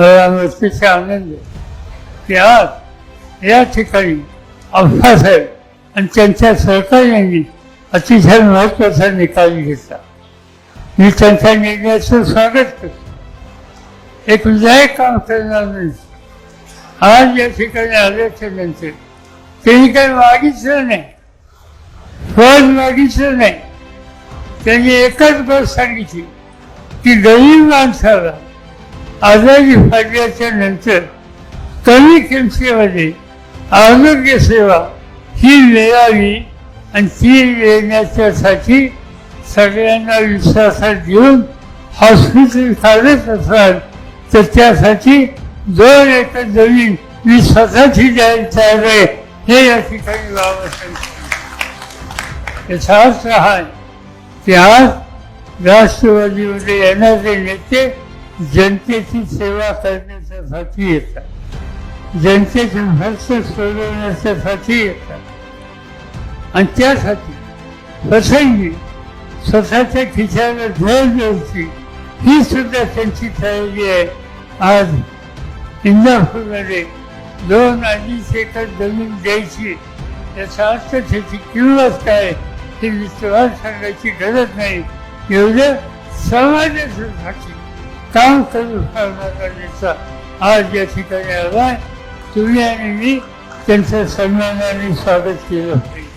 मला आनंद. त्यात आज या ठिकाणी अप्पासाहेब आणि त्यांच्या सहकार्यांनी अतिशय महत्त्वाचा निकाल घेतला. मी त्यांच्या निर्णयाचं स्वागत करतो. एक विधायक काम करणार नाही. आज या ठिकाणी आल्याच्यानंतर त्यांनी काही मागितलं नाही. फळ मागितलं नाही? त्यांनी एकच बस सांगितली की गरीब माणसाला आजारी पडल्याच्या नंतर कमी किमतीमध्ये आरोग्य सेवा ही मिळावी आणि ती मिळण्याच्यासाठी सगळ्यांना विश्वासात घेऊन हॉस्पिटल चालत असाल तर त्यासाठी दोन एकर जमीन मी स्वतःची द्यायला तयार आहे हे या ठिकाणी व्हावं याचा अर्थ हा की आज राष्ट्रवादीमध्ये येणारे नेते जनतेची सेवा करण्याच्यासाठी येतात. जनते प्रश्न सोडवण्याच्यासाठी येतात. आणि त्यासाठी प्रसंगी स्वतःच्या खिशाला धर द्यायची ही सुद्धा त्यांची तयारी आहे. आज इंदापूरमध्ये दोन अडीच एकर जमीन द्यायची. याचा अर्थ त्याची किंमत काय हे विश्वास सांगायची गरज नाही. एवढं समाजासाठी काम करू शकणारा आज या ठिकाणी आला तुम्ही आणि मी त्यांचं सन्मानाने स्वागत केलं पाहिजे